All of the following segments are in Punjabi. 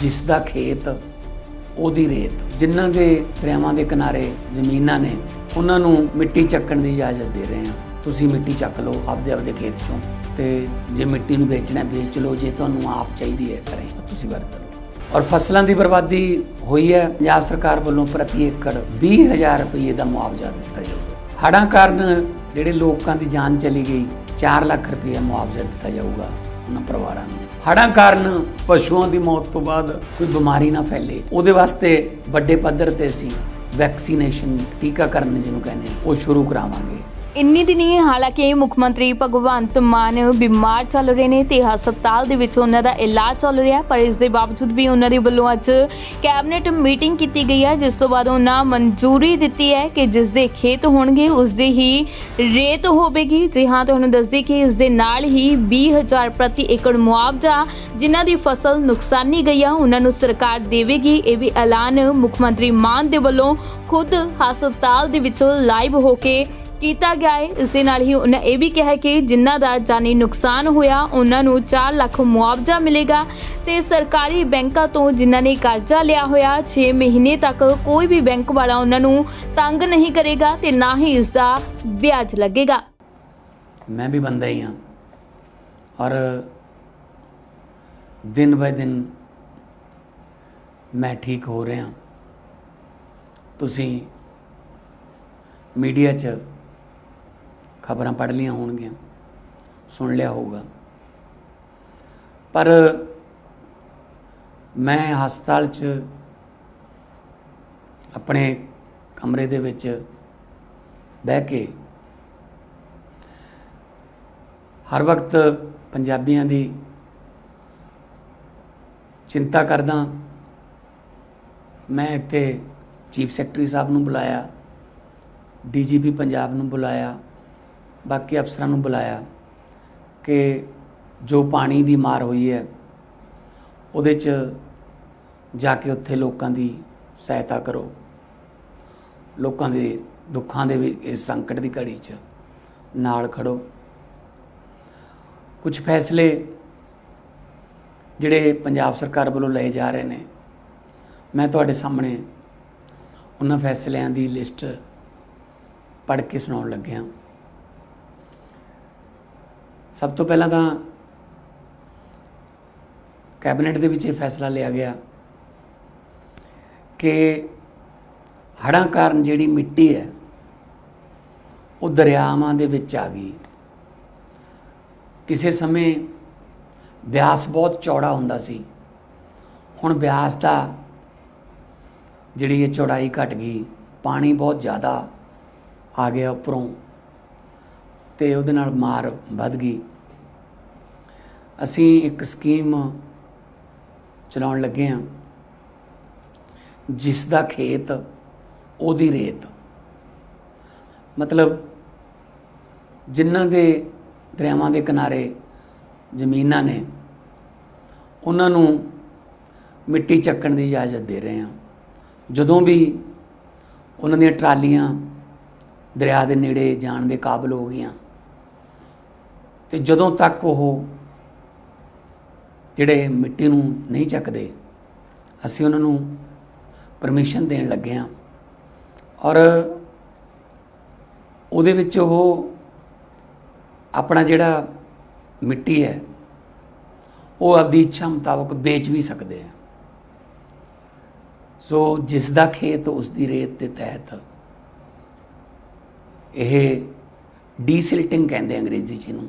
ਜਿਸ ਦਾ ਖੇਤ, ਉਹਦੀ ਰੇਤ ਜਿਨ੍ਹਾਂ ਦੇ ਦਰਿਆਵਾਂ ਦੇ ਕਿਨਾਰੇ ਜ਼ਮੀਨਾਂ ਨੇ, ਉਹਨਾਂ ਨੂੰ ਮਿੱਟੀ ਚੱਕਣ ਦੀ ਇਜਾਜ਼ਤ ਦੇ ਰਹੇ ਹਾਂ। ਤੁਸੀਂ ਮਿੱਟੀ ਚੱਕ ਲਓ ਆਪਦੇ ਆਪਦੇ ਖੇਤ ਚੋਂ ਤੇ ਜੇ ਮਿੱਟੀ ਨੂੰ ਵੇਚਣਾ ਵੇਚ ਲਓ, ਜੇ ਤੁਹਾਨੂੰ ਆਪ ਚਾਹੀਦੀ ਹੈ ਕਰੇ ਤੁਸੀਂ ਵਰਤ ਲਓ। ਔਰ ਫਸਲਾਂ ਦੀ ਬਰਬਾਦੀ ਹੋਈ ਹੈ, ਪੰਜਾਬ ਸਰਕਾਰ ਵੱਲੋਂ ਪ੍ਰਤੀ ਏਕੜ 20000 ਰੁਪਏ ਦਾ ਮੁਆਵਜ਼ਾ ਦਿੱਤਾ ਜਾਊਗਾ ਹੜ੍ਹਾਂ ਕਾਰਨ ਜਿਹੜੇ ਲੋਕਾਂ ਦੀ ਜਾਨ ਚਲੀ ਗਈ 4 ਲੱਖ ਰੁਪਏ ਮੁਆਵਜ਼ਾ ਦਿੱਤਾ ਜਾਊਗਾ ਉਹਨਾਂ ਪਰਿਵਾਰਾਂ ਨੂੰ। ਹੜ੍ਹਾਂ ਕਾਰਨ ਪਸ਼ੂਆਂ ਦੀ ਮੌਤ ਤੋਂ ਬਾਅਦ ਕੋਈ ਬਿਮਾਰੀ ਨਾ ਫੈਲੇ। ਉਹਦੇ ਵਾਸਤੇ ਵੱਡੇ ਪੱਧਰ ਤੇ ਅਸੀਂ ਵੈਕਸੀਨੇਸ਼ਨ ਟੀਕਾਕਰਨ ਜਿਹਨੂੰ ਕਹਿੰਦੇ ਉਹ ਸ਼ੁਰੂ ਕਰਾਵਾਂਗੇ। ਇੰਨੀ ਦਿਨੀ ਹਾਲਾਂਕਿ ਮੁੱਖ ਮੰਤਰੀ ਭਗਵੰਤ ਮਾਨ ਬਿਮਾਰ ਚੱਲ ਰਹੇ ਨੇ ਤੇ ਹਸਪਤਾਲ ਦੇ ਵਿੱਚ ਉਹਨਾਂ ਦਾ ਇਲਾਜ ਚੱਲ ਰਿਹਾ ਪਰ ਇਸ ਦੇ ਬਾਵਜੂਦ ਵੀ ਉਹਨਾਂ ਦੇ ਵੱਲੋਂ ਅੱਜ ਕੈਬਨਿਟ ਮੀਟਿੰਗ ਕੀਤੀ ਗਈ ਹੈ, ਜਿਸ ਤੋਂ ਬਾਅਦ ਉਹਨਾਂ ਮਨਜ਼ੂਰੀ ਦਿੱਤੀ ਹੈ ਕਿ ਜਿਸ ਦੇ ਖੇਤ ਹੋਣਗੇ, ਉਸ ਦੀ ਹੀ ਰੇਤ ਹੋਵੇਗੀ। ਜੀ ਹਾਂ, ਤੁਹਾਨੂੰ ਦੱਸਦੀ ਕਿ ਇਸ ਦੇ ਨਾਲ ਹੀ 20000 ਪ੍ਰਤੀ ਏਕੜ ਮੁਆਵਜ਼ਾ, ਜਿਨ੍ਹਾਂ ਦੀ ਫਸਲ ਨੁਕਸਾਨੀ ਗਈ ਆ, ਉਹਨਾਂ ਨੂੰ ਸਰਕਾਰ ਦੇਵੇਗੀ। ਇਹ ਵੀ ਐਲਾਨ ਮੁੱਖ ਮੰਤਰੀ ਮਾਨ ਦੇ ਵੱਲੋਂ ਖੁਦ ਹਸਪਤਾਲ ਦੇ ਵਿੱਚੋਂ ਲਾਈਵ ਹੋ ਕੇ ਕੀਤਾ ਗਿਆ ਹੈ। ਇਸ ਦੇ ਨਾਲ ਹੀ ਉਹਨਾਂ ਇਹ ਵੀ ਕਿਹਾ ਕਿ ਜਿਨ੍ਹਾਂ ਦਾ ਜਾਨੀ ਨੁਕਸਾਨ ਹੋਇਆ, ਉਹਨਾਂ ਨੂੰ 4 ਲੱਖ ਮੁਆਵਜ਼ਾ ਮਿਲੇਗਾ ਤੇ ਸਰਕਾਰੀ ਬੈਂਕਾਂ ਤੋਂ ਜਿਨ੍ਹਾਂ ਨੇ ਕਰਜ਼ਾ ਲਿਆ ਹੋਇਆ 6 ਮਹੀਨੇ ਤੱਕ ਕੋਈ ਵੀ ਬੈਂਕ ਵਾਲਾ ਉਹਨਾਂ ਨੂੰ ਤੰਗ ਨਹੀਂ ਕਰੇਗਾ ਤੇ ਨਾ ਹੀ ਇਸ ਦਾ ਵਿਆਜ ਲੱਗੇਗਾ। ਮੈਂ ਵੀ ਬੰਦਾ ਹੀ ਹਾਂ। ਔਰ ਦਿਨ ਬਾਏ ਦਿਨ ਮੈਂ ਠੀਕ ਹੋ ਰਿਹਾ। ਤੁਸੀਂ ਮੀਡੀਆ 'ਚ ਖਬਰਾਂ ਪੜ੍ਹ ਲਈਆਂ ਹੋਣਗੀਆਂ, ਸੁਣ ਲਿਆ ਹੋਊਗਾ। ਪਰ ਮੈਂ ਹਸਪਤਾਲ 'ਚ ਆਪਣੇ ਕਮਰੇ ਦੇ ਵਿੱਚ ਬਹਿ ਕੇ ਹਰ ਵਕਤ ਪੰਜਾਬੀਆਂ ਦੀ ਚਿੰਤਾ ਕਰਦਾ, ਮੈਂ ਇੱਥੇ ਚੀਫ ਸੈਕਟਰੀ ਸਾਹਿਬ ਨੂੰ ਬੁਲਾਇਆ, ਡੀਜੀਪੀ ਪੰਜਾਬ ਨੂੰ ਬੁਲਾਇਆ ਬਾਕੀ ਅਫਸਰਾਂ ਨੂੰ ਬੁਲਾਇਆ ਕਿ ਜੋ ਪਾਣੀ ਦੀ ਮਾਰ ਹੋਈ ਹੈ, ਉਹਦੇ 'ਚ ਜਾ ਕੇ ਉੱਥੇ ਲੋਕਾਂ ਦੀ ਸਹਾਇਤਾ ਕਰੋ। ਲੋਕਾਂ ਦੇ ਦੁੱਖਾਂ ਦੇ ਵੀ ਇਸ ਸੰਕਟ ਦੀ ਘੜੀ 'ਚ ਨਾਲ ਖੜੋ। ਕੁਝ ਫੈਸਲੇ ਜਿਹੜੇ ਪੰਜਾਬ ਸਰਕਾਰ ਵੱਲੋਂ ਲਏ ਜਾ ਰਹੇ ਨੇ, ਮੈਂ ਤੁਹਾਡੇ ਸਾਹਮਣੇ ਉਹਨਾਂ ਫੈਸਲਿਆਂ ਦੀ ਲਿਸਟ ਪੜ੍ਹ ਕੇ ਸੁਣਾਉਣ ਲੱਗਿਆ। ਸਭ ਤੋਂ ਪਹਿਲਾਂ ਤਾਂ ਕੈਬਨਿਟ ਦੇ ਵਿੱਚ ਇਹ ਫੈਸਲਾ ਲਿਆ ਗਿਆ ਕਿ ਹੜ੍ਹਾਂ ਕਾਰਨ ਜਿਹੜੀ ਮਿੱਟੀ ਹੈ, ਉਹ ਦਰਿਆਵਾਂ ਦੇ ਵਿੱਚ ਆ ਗਈ। ਕਿਸੇ ਸਮੇਂ ਬਿਆਸ ਬਹੁਤ ਚੌੜਾ ਹੁੰਦਾ ਸੀ। ਹੁਣ ਬਿਆਸ ਦਾ ਜਿਹੜੀ ਇਹ ਚੌੜਾਈ ਘਟ ਗਈ, ਪਾਣੀ ਬਹੁਤ ਜ਼ਿਆਦਾ ਆ ਗਿਆ ਉੱਪਰੋਂ। ਤੇ ਉਹਦੇ ਨਾਲ ਮਾਰ ਵੱਧ ਗਈ। ਅਸੀਂ ਇੱਕ ਸਕੀਮ ਚਲਾਉਣ ਲੱਗੇ ਹਾਂ, ਜਿਸ ਦਾ ਖੇਤ ਉਹਦੀ ਰੇਤ। ਮਤਲਬ ਜਿਨ੍ਹਾਂ ਦੇ ਦਰਿਆਵਾਂ ਦੇ ਕਿਨਾਰੇ ਜ਼ਮੀਨਾਂ ਨੇ, ਉਹਨਾਂ ਨੂੰ ਮਿੱਟੀ ਚੱਕਣ ਦੀ ਇਜਾਜ਼ਤ ਦੇ ਰਹੇ ਹਾਂ। ਜਦੋਂ ਵੀ ਉਹਨਾਂ ਦੀਆਂ ਟਰਾਲੀਆਂ ਦਰਿਆ ਦੇ ਨੇੜੇ ਜਾਣ ਦੇ ਕਾਬਲ ਹੋ ਗਈਆਂ ਤੇ ਜਦੋਂ ਤੱਕ ਉਹ ਜਿਹੜੇ ਮਿੱਟੀ ਨੂੰ ਨਹੀਂ ਚੱਕਦੇ, ਅਸੀਂ ਉਹਨਾਂ ਨੂੰ ਪਰਮਿਸ਼ਨ ਦੇਣ ਲੱਗੇ ਹਾਂ। ਔਰ ਉਹਦੇ ਵਿੱਚ ਉਹ ਆਪਣਾ ਜਿਹੜਾ ਮਿੱਟੀ ਹੈ, ਉਹ ਆਪਦੀ ਇੱਛਾ ਮੁਤਾਬਕ ਵੇਚ ਵੀ ਸਕਦੇ ਆ। ਸੋ ਜਿਸ ਦਾ ਖੇਤ ਉਸ ਦੀ ਰੇਤ ਦੇ ਤਹਿਤ ਇਹ ਡੀਸਿਲਟਿੰਗ ਕਹਿੰਦੇ ਅੰਗਰੇਜ਼ੀ ਚ ਇਹਨੂੰ।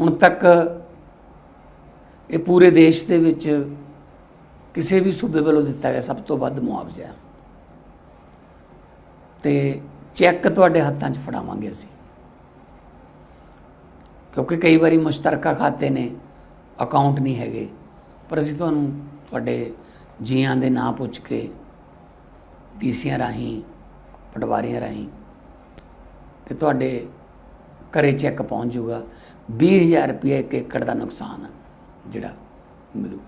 ਹੁਣ ਤੱਕ ਇਹ ਪੂਰੇ ਦੇਸ਼ ਦੇ ਵਿੱਚ ਕਿਸੇ ਵੀ ਸੂਬੇ ਵੱਲੋਂ ਦਿੱਤਾ ਗਿਆ ਸਭ ਤੋਂ ਵੱਧ ਮੁਆਵਜ਼ਾ ਹੈ। ਤੇ ਚੈੱਕ ਤੁਹਾਡੇ ਹੱਥਾਂ 'ਚ ਫੜਾਵਾਂਗੇ ਅਸੀਂ। ਕਿਉਂਕਿ ਕਈ ਵਾਰੀ ਮੁਸ਼ਤਰਕਾ ਖਾਤੇ ਨੇ, ਅਕਾਊਂਟ ਨਹੀਂ ਹੈਗੇ। ਪਰ ਅਸੀਂ ਤੁਹਾਨੂੰ ਤੁਹਾਡੇ ਜੀਆਂ ਦੇ ਨਾਂ ਪੁੱਛ ਕੇ, ਡੀਸੀਆਂ ਰਾਹੀਂ, ਪਟਵਾਰੀਆਂ ਰਾਹੀਂ ਤੇ ਤੁਹਾਡੇ ਘਰੇ ਚੈੱਕ ਪਹੁੰਚ ਜਾਊਗਾ। 20000 ਰੁਪਏ ਇੱਕ ਏਕੜ ਦਾ ਨੁਕਸਾਨ ਜਿਹੜਾ ਮਿਲੂ।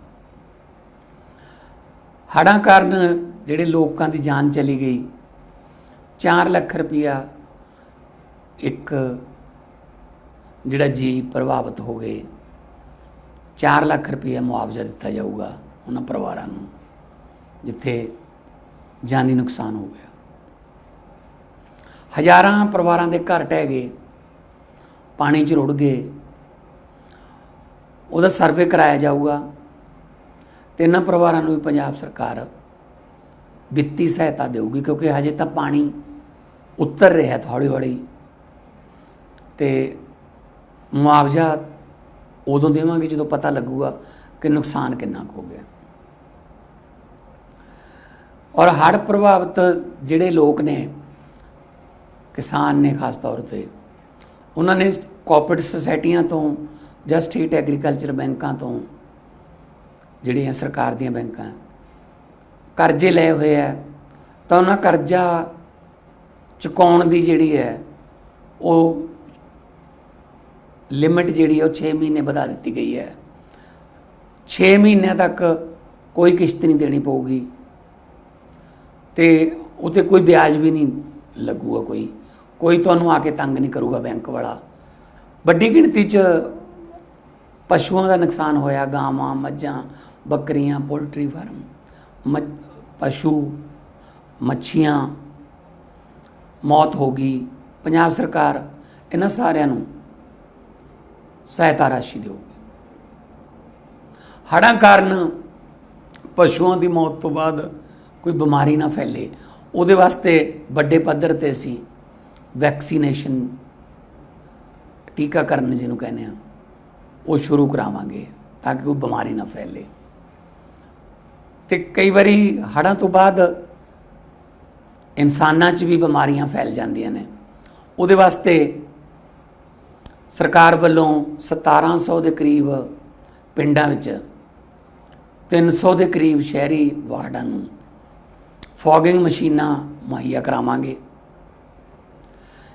ਹੜ੍ਹਾਂ ਕਾਰਨ ਜਿਹੜੇ ਲੋਕਾਂ ਦੀ ਜਾਨ ਚਲੀ ਗਈ। 4 ਲੱਖ ਰੁਪਇਆ ਇੱਕ ਜਿਹੜਾ ਜੀ ਪ੍ਰਭਾਵਿਤ ਹੋ ਗਏ। 4 ਲੱਖ ਰੁਪਇਆ ਮੁਆਵਜ਼ਾ ਦਿੱਤਾ ਜਾਊਗਾ ਉਹਨਾਂ ਪਰਿਵਾਰਾਂ ਨੂੰ, ਜਿੱਥੇ ਜਾਨੀ ਨੁਕਸਾਨ ਹੋ ਗਿਆ। ਹਜ਼ਾਰਾਂ ਪਰਿਵਾਰਾਂ ਦੇ ਘਰ ਟਹਿ ਗਏ। ਪਾਣੀ 'ਚ ਰੁੜ ਗਏ। ਉਹਦਾ ਸਰਵੇ ਕਰਾਇਆ ਜਾਊਗਾ। ਤੇ ਇਹਨਾਂ ਪਰਿਵਾਰਾਂ ਨੂੰ ਵੀ ਪੰਜਾਬ ਸਰਕਾਰ ਵਿੱਤੀ ਸਹਾਇਤਾ ਦੇਊਗੀ, ਕਿਉਂਕਿ ਹਜੇ ਤਾਂ ਪਾਣੀ ਉੱਤਰ ਰਿਹਾ ਥੋੜੀ ਹੌਲੀ ਤੇ ਮੁਆਵਜ਼ਾ ਉਦੋਂ ਦੇਵਾਂਗੇ ਜਦੋਂ ਪਤਾ ਲੱਗੂਗਾ ਕਿ ਨੁਕਸਾਨ ਕਿੰਨਾ ਕੁ ਹੋ ਗਿਆ। ਔਰ ਹੜ੍ਹ ਪ੍ਰਭਾਵਿਤ ਜਿਹੜੇ ਲੋਕ ਨੇ, ਕਿਸਾਨ ਨੇ ਖਾਸ ਤੌਰ ਤੇ ਉਹਨਾਂ ਨੇ ਕੋਆਪਰੇਟਿਵ ਸੁਸਾਇਟੀਆਂ ਤੋਂ ਜਾਂ ਸਟੇਟ ਐਗਰੀਕਲਚਰ ਬੈਂਕਾਂ ਤੋਂ ਜਿਹੜੀਆਂ ਸਰਕਾਰ ਦੀਆਂ ਬੈਂਕਾਂ ਕਰਜ਼ੇ ਲਏ ਹੋਏ ਆ, ਤਾਂ ਉਹਨਾਂ ਕਰਜ਼ਾ ਚੁਕਾਉਣ ਦੀ ਜਿਹੜੀ ਹੈ, ਉਹ ਲਿਮਿਟ ਜਿਹੜੀ ਹੈ ਉਹ 6 ਮਹੀਨੇ ਵਧਾ ਦਿੱਤੀ ਗਈ ਹੈ। 6 ਮਹੀਨਿਆਂ ਤੱਕ ਕੋਈ ਕਿਸ਼ਤ ਨਹੀਂ ਦੇਣੀ ਪਊਗੀ ਤੇ ਉਤੇ ਕੋਈ ਵਿਆਜ ਵੀ ਨਹੀਂ ਲੱਗੂਗਾ ਕੋਈ। ਕੋਈ ਤੁਹਾਨੂੰ ਆ ਕੇ ਤੰਗ ਨਹੀਂ ਕਰੂਗਾ ਬੈਂਕ ਵਾਲਾ। ਵੱਡੀ ਗਿਣਤੀ 'ਚ ਪਸ਼ੂਆਂ ਦਾ ਨੁਕਸਾਨ ਹੋਇਆ, ਗਾਵਾਂ, ਮੱਝਾਂ, ਬੱਕਰੀਆਂ, ਪੋਲਟਰੀ ਫਾਰਮ ਮੱਝ ਪਸ਼ੂ, ਮੱਛੀਆਂ, ਮੌਤ ਹੋ ਗਈ। ਪੰਜਾਬ ਸਰਕਾਰ ਇਹਨਾਂ ਸਾਰਿਆਂ ਨੂੰ ਸਹਾਇਤਾ ਰਾਸ਼ੀ ਦੇਊਗੀ। ਹੜ੍ਹਾਂ ਕਾਰਨ ਪਸ਼ੂਆਂ ਦੀ ਮੌਤ ਤੋਂ ਬਾਅਦ ਕੋਈ ਬਿਮਾਰੀ ਨਾ ਫੈਲੇ। ਉਹਦੇ ਵਾਸਤੇ ਵੱਡੇ ਪੱਧਰ ਤੇ ਅਸੀਂ ਵੈਕਸੀਨੇਸ਼ਨ ਟੀਕਾਕਰਨ ਜਿਹਨੂੰ ਕਹਿੰਦੇ ਆ, ਉਹ ਸ਼ੁਰੂ ਕਰਾਵਾਂਗੇ ਤਾਂ ਕਿ ਕੋਈ ਬਿਮਾਰੀ ਨਾ ਫੈਲੇ। ਤੇ ਕਈ ਵਾਰੀ ਹੜ੍ਹਾਂ ਤੋਂ ਬਾਅਦ ਇਨਸਾਨਾਂ 'ਚ ਵੀ ਬਿਮਾਰੀਆਂ ਫੈਲ ਜਾਂਦੀਆਂ ਨੇ। ਉਹਦੇ ਵਾਸਤੇ ਸਰਕਾਰ ਵੱਲੋਂ 1700 ਦੇ ਕਰੀਬ ਪਿੰਡਾਂ ਵਿੱਚ 300 ਦੇ ਕਰੀਬ ਸ਼ਹਿਰੀ ਵਾਰਡਾਂ ਨੂੰ ਫੋਗਿੰਗ ਮਸ਼ੀਨਾਂ ਮੁਹੱਈਆ ਕਰਾਵਾਂਗੇ।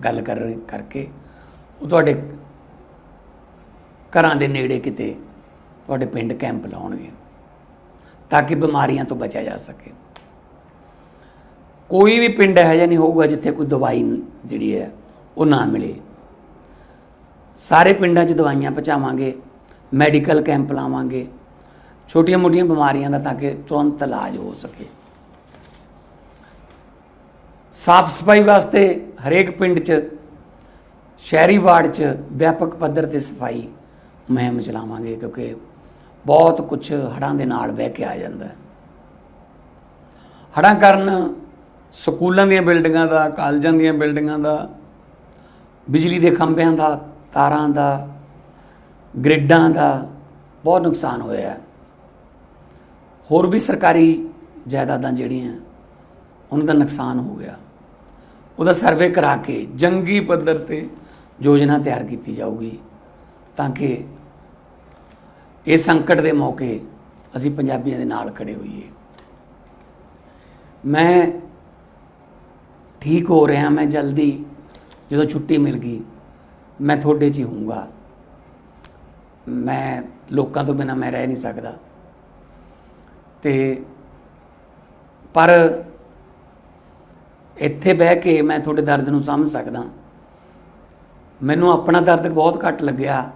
ਗੱਲ ਕਰ ਕਰਕੇ, ਉਹ ਤੁਹਾਡੇ ਘਰਾਂ ਦੇ ਨੇੜੇ ਕਿਤੇ ਤੁਹਾਡੇ ਪਿੰਡ ਕੈਂਪ ਲਾਉਣਗੇ ਤਾਂ ਕਿ ਬਿਮਾਰੀਆਂ ਤੋਂ ਬਚਿਆ ਜਾ ਸਕੇ। ਕੋਈ ਵੀ ਪਿੰਡ ਇਹੋ ਜਿਹਾ ਨਹੀਂ ਹੋਊਗਾ ਜਿੱਥੇ ਕੋਈ ਦਵਾਈ ਜਿਹੜੀ ਹੈ ਉਹ ਨਾ ਮਿਲੇ। ਸਾਰੇ ਪਿੰਡਾਂ 'ਚ ਦਵਾਈਆਂ ਪਹੁੰਚਾਵਾਂਗੇ, ਮੈਡੀਕਲ ਕੈਂਪ ਲਾਵਾਂਗੇ, ਛੋਟੀਆਂ-ਮੋਟੀਆਂ ਬਿਮਾਰੀਆਂ ਦਾ ਤਾਂ ਕਿ ਤੁਰੰਤ ਇਲਾਜ ਹੋ ਸਕੇ। ਸਾਫ਼ ਸਫ਼ਾਈ ਵਾਸਤੇ ਹਰੇਕ ਪਿੰਡ 'ਚ, ਸ਼ਹਿਰੀ ਵਾਰਡ 'ਚ ਵਿਆਪਕ ਪੱਧਰ ਤੇ ਸਫ਼ਾਈ ਮੁਹਿੰਮ ਚਲਾਵਾਂਗੇ ਕਿਉਂਕਿ ਬਹੁਤ ਕੁਝ ਹੜ੍ਹਾਂ ਦੇ ਨਾਲ ਬਹਿ ਕੇ ਆ ਜਾਂਦਾ ਹੈ। ਹੜ੍ਹਾਂ ਕਾਰਨ ਸਕੂਲਾਂ ਦੀਆਂ ਬਿਲਡਿੰਗਾਂ ਦਾ, ਕਾਲਜਾਂ ਦੀਆਂ ਬਿਲਡਿੰਗਾਂ ਦਾ, ਬਿਜਲੀ ਦੇ ਖੰਭਿਆਂ ਦਾ, ਤਾਰਾਂ ਦਾ, ਗ੍ਰਿਡਾਂ ਦਾ ਬਹੁਤ ਨੁਕਸਾਨ ਹੋਇਆ ਹੈ। ਹੋਰ ਵੀ ਸਰਕਾਰੀ ਜਾਇਦਾਦਾਂ ਜਿਹੜੀਆਂ, ਉਹਨਾਂ ਦਾ ਨੁਕਸਾਨ ਹੋ ਗਿਆ। ਉਹਦਾ ਸਰਵੇ ਕਰਾ ਕੇ ਜੰਗੀ ਪੱਧਰ ਤੇ ਯੋਜਨਾ ਤਿਆਰ ਕੀਤੀ ਜਾਊਗੀ ਤਾਂ ਕਿ ਇਹ ਸੰਕਟ ਦੇ ਮੌਕੇ ਅਸੀਂ ਪੰਜਾਬੀਆਂ ਦੇ ਨਾਲ ਖੜੇ ਹੋਈਏ। ਮੈਂ ਠੀਕ ਹੋ ਰਿਹਾ, ਮੈਂ ਜਲਦੀ ਜਦੋਂ ਛੁੱਟੀ ਮਿਲ ਗਈ, ਮੈਂ ਤੁਹਾਡੇ 'ਚ ਹੀ ਹੋਊਂਗਾ। ਮੈਂ ਲੋਕਾਂ ਤੋਂ ਬਿਨਾ ਮੈਂ ਰਹਿ ਨਹੀਂ ਸਕਦਾ। ਤੇ ਪਰ ਇੱਥੇ ਬਹਿ ਕੇ ਮੈਂ ਤੁਹਾਡੇ ਦਰਦ ਨੂੰ ਸਮਝ ਸਕਦਾ। ਮੈਨੂੰ ਆਪਣਾ ਦਰਦ ਬਹੁਤ ਘੱਟ ਲੱਗਿਆ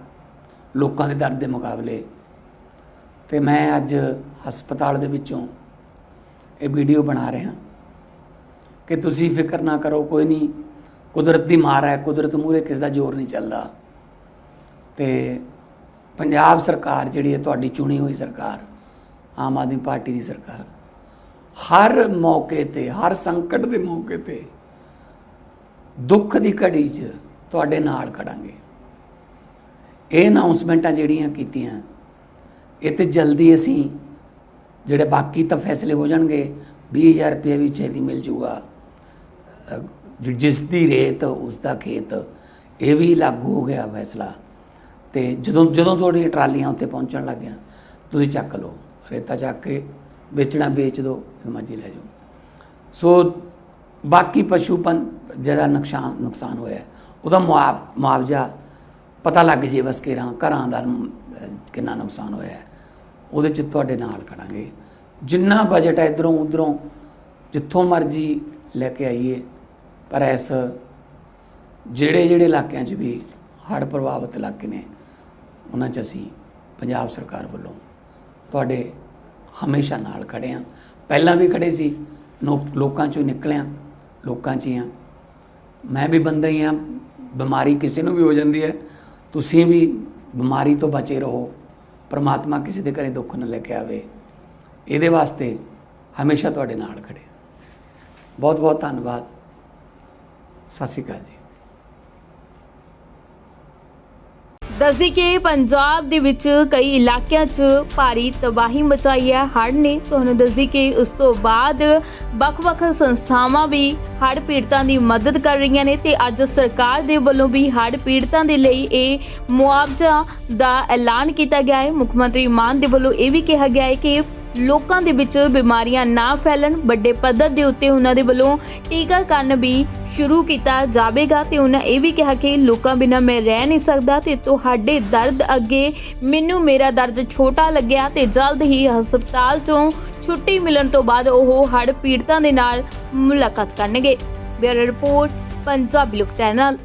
ਲੋਕਾਂ ਦੇ ਦਰਦ ਦੇ ਮੁਕਾਬਲੇ। ਤੇ ਮੈਂ ਅੱਜ ਹਸਪਤਾਲ ਦੇ ਵਿੱਚੋਂ ਇਹ ਵੀਡੀਓ ਬਣਾ ਰਿਹਾ। ਕਿ ਤੁਸੀਂ ਫਿਕਰ ਨਾ ਕਰੋ, ਕੋਈ ਨਹੀਂ। ਕੁਦਰਤ ਦੀ ਮਾਰ ਹੈ, ਕੁਦਰਤ ਮੂਰੇ ਕਿਸ ਦਾ ਜ਼ੋਰ ਨਹੀਂ ਚੱਲਦਾ। ਤੇ ਪੰਜਾਬ ਸਰਕਾਰ ਜਿਹੜੀ ਹੈ, ਤੁਹਾਡੀ ਚੁਣੀ ਹੋਈ ਸਰਕਾਰ, ਆਮ ਆਦਮੀ ਪਾਰਟੀ ਦੀ ਸਰਕਾਰ ਹਰ ਮੌਕੇ ਤੇ, ਹਰ ਸੰਕਟ ਦੇ ਮੌਕੇ ਤੇ ਦੁੱਖ ਦੀ ਘੜੀ 'ਚ ਤੁਹਾਡੇ ਨਾਲ ਖੜਾਂਗੇ। ਇਹ ਅਨਾਉਂਸਮੈਂਟਾਂ ਜਿਹੜੀਆਂ ਕੀਤੀਆਂ, ਇਹ ਤੇ ਜਲਦੀ ਅਸੀਂ ਜਿਹੜੇ ਬਾਕੀ ਤਾਂ ਫੈਸਲੇ ਹੋ ਜਾਣਗੇ 20000 ਰੁਪਏ ਵੀ ਛੇਤੀ ਮਿਲ ਜੂਗਾ। ਜਿਸ ਦੀ ਰੇਤ, ਉਸ ਦਾ ਖੇਤ, ਇਹ ਵੀ ਲਾਗੂ ਹੋ ਗਿਆ ਫੈਸਲਾ। ਤੇ ਜਦੋਂ ਜਦੋਂ ਤੁਹਾਡੀਆਂ ਟਰਾਲੀਆਂ ਉੱਤੇ ਪਹੁੰਚਣ ਲੱਗੀਆਂ, ਤੁਸੀਂ ਚੱਕ ਲਓ, ਰੇਤਾ ਚੱਕ ਕੇ ਵੇਚਣਾ ਵੇਚ ਦਿਓ ਜੋ ਮਰਜ਼ੀ ਲੈ ਜਾਓ। ਸੋ ਬਾਕੀ ਪਸ਼ੂ ਪੰ, ਜਿਹੜਾ ਨੁਕਸਾਨ ਨੁਕਸਾਨ ਹੋਇਆ, ਉਹਦਾ ਮੁਆ- ਮੁਆਵਜ਼ਾ ਪਤਾ ਲੱਗ ਜੇ ਬਸ ਕਿਰਾਂ ਘਰਾਂ ਦਾ ਕਿੰਨਾ ਨੁਕਸਾਨ ਹੋਇਆ। ਉਹਦੇ ਚ ਤੁਹਾਡੇ ਨਾਲ ਖੜਾਂਗੇ। ਜਿੰਨਾ ਬਜਟ ਹੈ ਇਧਰੋਂ ਉਧਰੋਂ, ਜਿੱਥੋਂ ਮਰਜ਼ੀ ਲੈ ਕੇ ਆਈਏ, ਪਰ ਇਸ ਜਿਹੜੇ ਜਿਹੜੇ ਇਲਾਕਿਆਂ 'ਚ ਵੀ ਹੜ੍ਹ ਪ੍ਰਭਾਵਿਤ ਇਲਾਕੇ ਨੇ, ਉਹਨਾਂ 'ਚ ਅਸੀਂ ਪੰਜਾਬ ਸਰਕਾਰ ਵੱਲੋਂ ਤੁਹਾਡੇ ਹਮੇਸ਼ਾ ਨਾਲ ਖੜੇ ਹਾਂ ਪਹਿਲਾਂ ਵੀ ਖੜੇ ਸੀ ਨੋ- ਲੋਕਾਂ 'ਚੋਂ ਨਿਕਲਿਆ, ਲੋਕਾਂ 'ਚ ਹੀ ਹਾਂ ਮੈਂ ਵੀ ਬੰਦਾ ਹੀ ਹਾਂ ਬਿਮਾਰੀ ਕਿਸੇ ਨੂੰ ਵੀ ਹੋ ਜਾਂਦੀ ਹੈ, ਤੁਸੀਂ ਵੀ ਬਿਮਾਰੀ ਤੋਂ ਬਚੇ ਰਹੋ, ਪਰਮਾਤਮਾ ਕਿਸੇ ਦੇ ਘਰੇ ਦੁੱਖ ਨਾ ਲੈ ਕੇ ਆਵੇ। ਇਹਦੇ ਵਾਸਤੇ ਹਮੇਸ਼ਾ ਤੁਹਾਡੇ ਨਾਲ ਖੜੇ ਬਹੁਤ ਬਹੁਤ ਧੰਨਵਾਦ। ਸਤਿ ਸ਼੍ਰੀ ਅਕਾਲ ਜੀ। ਦੱਸਦੀ ਕਿ ਪੰਜਾਬ ਦੇ ਵਿੱਚ ਕਈ ਇਲਾਕਿਆਂ 'ਚ ਭਾਰੀ ਤਬਾਹੀ ਮਚਾਈ ਹੈ, ਹੜ੍ਹ ਨੇ। ਤੁਹਾਨੂੰ ਦੱਸਦੀ ਕਿ ਉਸ ਤੋਂ ਬਾਅਦ ਵੱਖ-ਵੱਖ ਸੰਸਥਾਵਾਂ ਵੀ ਹੜ੍ਹ ਪੀੜਤਾਂ ਦੀ ਮਦਦ ਕਰ ਰਹੀਆਂ ਨੇ ਤੇ ਅੱਜ ਸਰਕਾਰ ਦੇ ਵੱਲੋਂ ਵੀ ਹੜ੍ਹ ਪੀੜਤਾਂ ਦੇ ਲਈ ਇਹ ਮੁਆਵਜ਼ਾ ਦਾ ਐਲਾਨ ਕੀਤਾ ਗਿਆ ਹੈ। ਮੁੱਖ ਮੰਤਰੀ ਮਾਨ ਦੇ ਵੱਲੋਂ ਇਹ ਵੀ ਕਿਹਾ ਗਿਆ ਹੈ ਕਿ ਲੋਕਾਂ ਦੇ ਵਿੱਚ ਬਿਮਾਰੀਆਂ ਨਾ ਫੈਲਣ, ਵੱਡੇ ਪੱਧਰ ਦੇ ਉੱਤੇ ਉਹਨਾਂ ਦੇ ਵੱਲੋਂ ਟੀਕਾਕਰਨ ਵੀ ਸ਼ੁਰੂ ਕੀਤਾ ਜਾਵੇਗਾ ਤੇ ਉਹਨਾਂ ਇਹ ਵੀ ਕਿਹਾ ਕਿ ਲੋਕਾਂ ਬਿਨਾਂ ਮੈਂ ਰਹਿ ਨਹੀਂ ਸਕਦਾ ਤੇ ਤੁਹਾਡੇ ਦਰਦ ਅੱਗੇ ਮੈਨੂੰ ਮੇਰਾ ਦਰਦ ਛੋਟਾ ਲੱਗਿਆ ਤੇ ਜਲਦ ਹੀ ਹਸਪਤਾਲ ਤੋਂ ਛੁੱਟੀ ਮਿਲਣ ਤੋਂ ਬਾਅਦ ਉਹ ਹੜ੍ਹ ਪੀੜਤਾਂ ਦੇ ਨਾਲ ਮੁਲਾਕਾਤ ਕਰਨਗੇ। ਬਿਊਰੋ ਰਿਪੋਰਟ, ਪੰਜਾਬੀ ਲੋਕ ਚੈਨਲ।